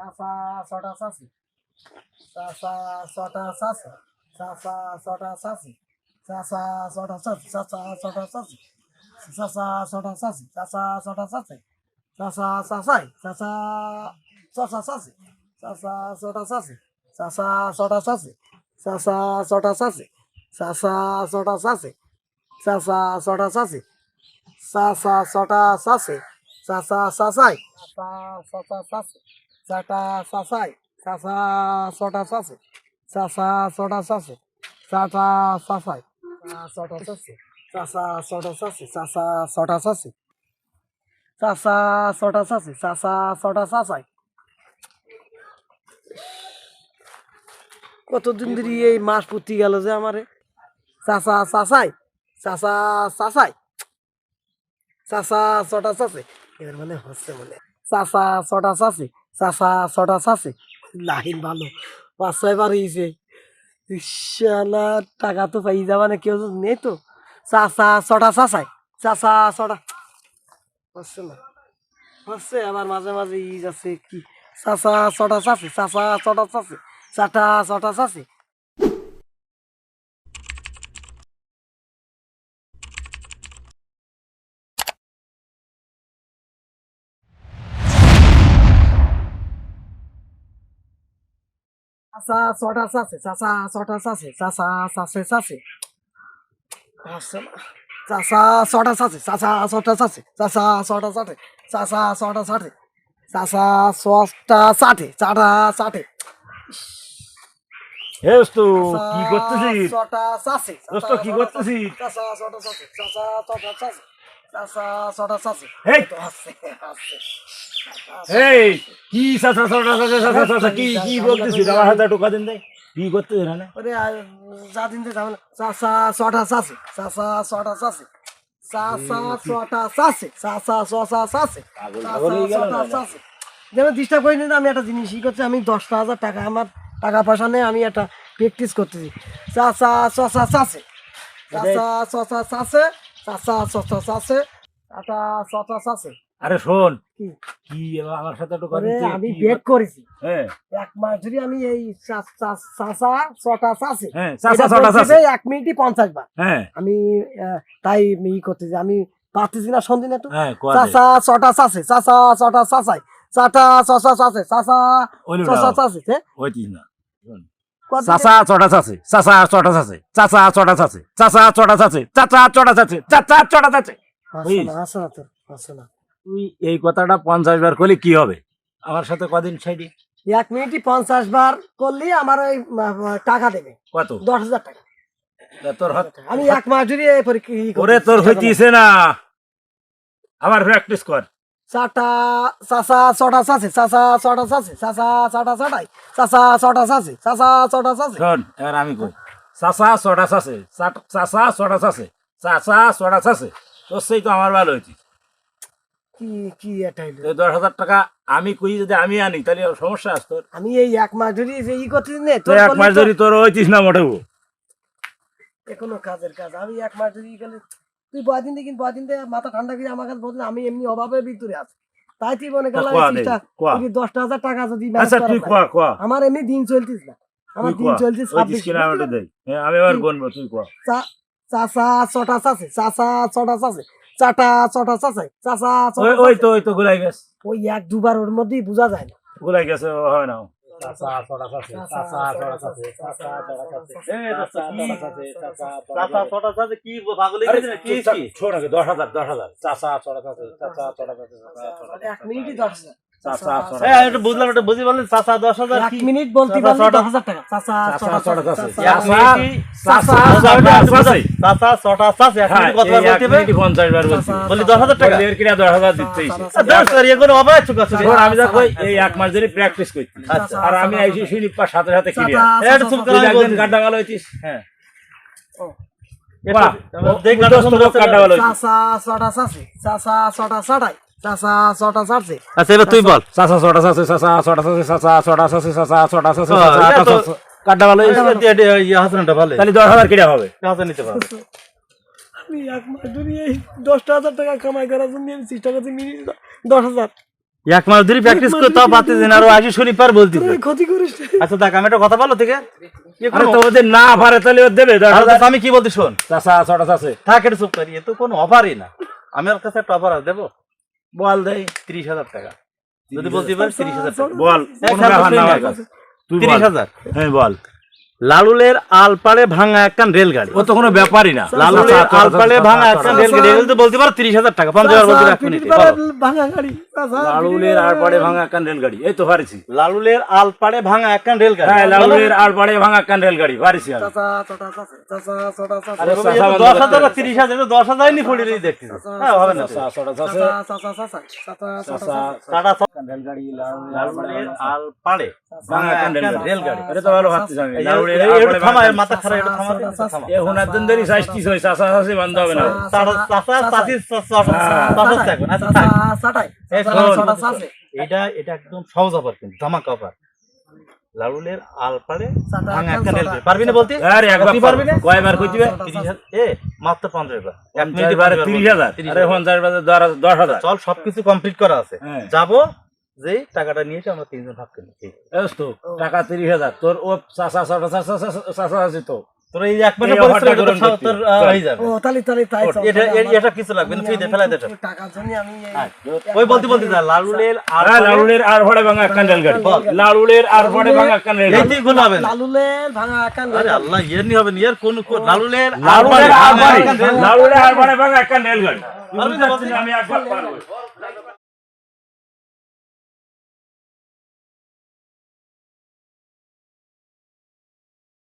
চাচা ছটা চাচি চাচা ছটা চাচি চাচা ছটা চাচি চাচা ছটা চাচি চাচা ছটা চাচি চাচা ছটা চাচি চাচা ছটা চাচি চাচা চাচাই চাচা চাচা চাচি চাচা ছটা চাচি চাচা ছটা চাচি চাচা ছটা চাচি চাচা ছটা চাচি চাচা ছটা চাচি চাচা ছটা চাচি চাচা চাচাই চাচা ছটা চাচি চাচা ছটা ছটা চাচাই ছটা ছটা ছটা কতদিন ধরে এই মাস পুতি গেল যে আমারে? চাচা, চাচাই চাচা চাচাই, চাচা, ছটা চাচি এবার মানে হচ্ছে মানে চাচা, ছটা চাচি চাচা ছটা চাষে লাইন ভালো, পাঁচ ছয় বার হয়েছে ইশালা টাকা তো পাই যাবা না, কেউ নেই তো। চাষা ছটা চাষায় চাষা ছটা। হচ্ছে না হচ্ছে আবার মাঝে মাঝে ই আছে কি? চাষা ছটা চাষে চাষা ছটা চাষে চাটা ছটা চাচি। চাচা ছটা চাচি চাচা ছটা চাচি চাচা চাচি চাচি চাচা ছটা চাচি চাচা ছটা চাচি চাচা ছটা চাটে চাচা ছটা চাটে চাচা ছটা চাটে চাটা চাটে হে দোস্ত কি করতেছিস ছটা চাচি দোস্ত কি করতেছিস চাচা ছটা চাচি চাচা ছটা চাচি চাচা ছটা চাচি হেই তো হাসছে হাসছে এই কি সাসা সাসা সাসা সাসা সাসা কি কি বলতেছিস আমার হাতে টোকা দিন দে কি করতেছিস না যা দিন দে যাবে না চাচা ছটা চাচি চাচা ছটা চাচি চাচা ছটা চাচি চাচা ছটা চাচি পাগল চাচা পাগল হয়ে গেল ছটা না যেন ডিস্টার্ব করিনি না আমি একটা জিনিস ই করছি আমি দশটা হাজার টাকা আমার টাকা পয়সা নেই আমি একটা প্র্যাকটিস করতেছি চাচা ছচা চাচে চাচা ছচা চাচে চাচা ছচা চাচি আরে শোন কি? আমার সাথে দিতে আমি কি বেট করেছি। হ্যাঁ। এক মাস ধরে আমি এই চাচা ছটা হ্যাঁ চাচা ছটা এক মিনিটই পঞ্চাশ বার। হ্যাঁ। আমি তাই ই করতেছি আমি পারতেছি না একটু। চাচা ছটা চাচে চাচা ছটা চাটা চাচা ওইলো ছচা না। চাচে না চাচা ছটা চাচে চাচা ছটা চাচে চাচা ছটা চাচে চাচা ছটা চাচে চাচা ছটা চাচে চাচা ছটা চাচে হাসে না হাসে না তোর হাসে না। তুই এই কথাটা পঞ্চাশ বার করলে কি হবে? আমার সাথে কদিন সাইডি এক মিনিটই পঞ্চাশ বার করলে আমার ওই টাকা দেবে। কত? দশ হাজার টাকা। তোর হাত আমি এক মাস ধরে করতেছি। তোর হইতিছে না। আবার প্র্যাকটিস কর। চাটা চাচা ছটা চাচে চাচা ছটা চাচে চাচা ছটা ছটাই চাচা ছটা চাচে চাচা ছটা চাচে। শোন এবার আমি কই? চাচা ছটা চাচে চাট- চাচা ছটা চাচে চাচা ছটা চাচে তোর সেই তো আমার ভালো হয়েছে কি কি এটা হইল? দশ হাজার টাকা আমি কই যদি আমি আনি তাহলে সমস্যা আছে আমি এই এক মাস ধরে ই করতেছি নে তুই এক মাস ধরে তোর হইতিস না মোটেও। কোনো কাজের কাজ আমি এক মাস ধরে ই তুই বদিন দিন বদিন দে মাথা ঠান্ডা করে আমার কাছে বলছিস আমি এমনি অভাবের ভিতরে আছি। তাই তুই মনে কোয়া দশটা হাজার টাকা যদি আচ্ছা আমার এমনি দিন চলতিস না। আমার দিন চলছে ছাব্বিশ হ্যাঁ আমি তুই চাচা ছটা চাচে চাচা ছটা চাচে চাটা চটা চাচাই চাচা ওই। তো ওই তো গুলাই গেছে ওই এক দুবার ওর মধ্যেই বোঝা যায় না গুলাই গেছে হয় না দশ হাজার দশ হাজার চাচা ছটা চাচে চাচা ছটা চাচা এক মিনিটই দশ হাজার হ্যাঁ বুঝলাম এটা বুঝি বললেন চাচা দশ হাজার মিনিট বলতে টাকা চাচা হ্যাঁ আমি দেখো এই এক মাস ধরে প্র্যাকটিস করছি আচ্ছা। আর আমি আইসি শুনি সাথে সাথে ভালো হইতিস হ্যাঁ দেখ না, মুখস্থ লোক কাটা ভালো চাচা ছটা চাচে চাচা ছটা ছটাই চাচা ছটা চাচে আচ্ছা এবার তুই বল। চাচা ছটা চাচে চাচা ছটা চাচে চাচা ছটা চাচে চাচা ছটা চাচে হ্যাঁ, চাচা ভালো ইয়ে হাসানটা ভালো তাহলে দশ হাজার কিনা হবে। হাসান নিতে পারবে আমি এক মাস ধরে এই দশটা হাজার টাকা কামাই করার জন্য আমি চেষ্টা করছি মিনিট দশ হাজার। এক মাস ধরে প্র্যাকটিস করে তাও পারতেছি আরও শনিবার বলতেছে। তুই ক্ষতি করিস আচ্ছা দেখ আমি একটা কথা বলো থেকে ওদের না পারে তাহলে দেবে আমি কি বলতে শোন? চাচা ছটা চাষে থাক এটা চুপ করি এ তো কোনো অফারই না। আমি ওর কাছে একটা অফার দেবো? বল দেয় ত্রিশ হাজার টাকা যদি বলতে পারিস ত্রিশ হাজার টাকা বল। কাছে। তুই বল। তিরিশ হাজার হ্যাঁ বল লালুলের আলপাড়ে ভাঙা একখান রেলগাড়ি ও তো কোনো ব্যাপারই না লালুলের আলপাড়ে ভাঙা একখান রেলগাড়ি এগুলো তো বলতে পারো তিরিশ হাজার টাকা পঞ্চাশ হাজার বলতে লালুলের আর পাড়ে ভাঙা কান রেলগাড়ি এই তো পারিছি লালুলের আলপাড়ে ভাঙা একখান রেলগাড়ি হ্যাঁ লালুলের আর পাড়ে ভাঙা কান রেলগাড়ি পারিছি আমি চাচা, ছটা চাচা, চাচা, ছটা চাচা, আরে দশ হাজার। তিরিশ হাজার দশ হাজারই নি পড়ে দেখছি হ্যাঁ হবে না চাচা, ছটা চাষে চাচা, চাচা, চাচা, চাচা, ছটা চাচা, চাচা। টাটা সব কান রেলগাড়ি লালুলের আলপাড়ে ভাঙা একখান রেলগাড়ি এটা তো ভালো ভাবছিস আমি এই লালুলের পাড়ে থামা, মাথা খারাপ, থামা। এ হুনার দিন ধরে বান্ধ হবে না। আচ্ছা। এটা এটা একদম সহজ কিন্তু ভাঙা একটা রেল পারবি না বলতে? আরে একবার পারবি না? কয়বার এ মাত্র বার মিনিটে বারে আরে বারে চল সবকিছু কমপ্লিট করা আছে। হ্যাঁ। যাব যে টাকাটা নিয়েছে আমরা তিনজন ভাগ করি তো টাকা তিরিশ হাজার। তোর ও চাষা চাষা চাষা আছে তো। তোর এই এক তোর। হয়ে যাবে। ও, তাই এটা- এটা কিছু লাগবে না, দে। জন্য আমি ওই বলতে বলতে লালুলের লালুলের আর ভাড়ে ভাঙা কান রেলগাড়ি লালুলের আর ভাড়ে ভাঙা কান এই রেলগাড়ি তুই হবে লালুলের ভাঙা একান আরে আল্লাহ ইয়ের নি হবে না। কোন কোন- লালুলের লালুলের আর আলপাড়ে লালুলের আর ভাড়ে ভাঙা কান রেলগাড়ি পারবি না বলতে? আমি একবার পারব।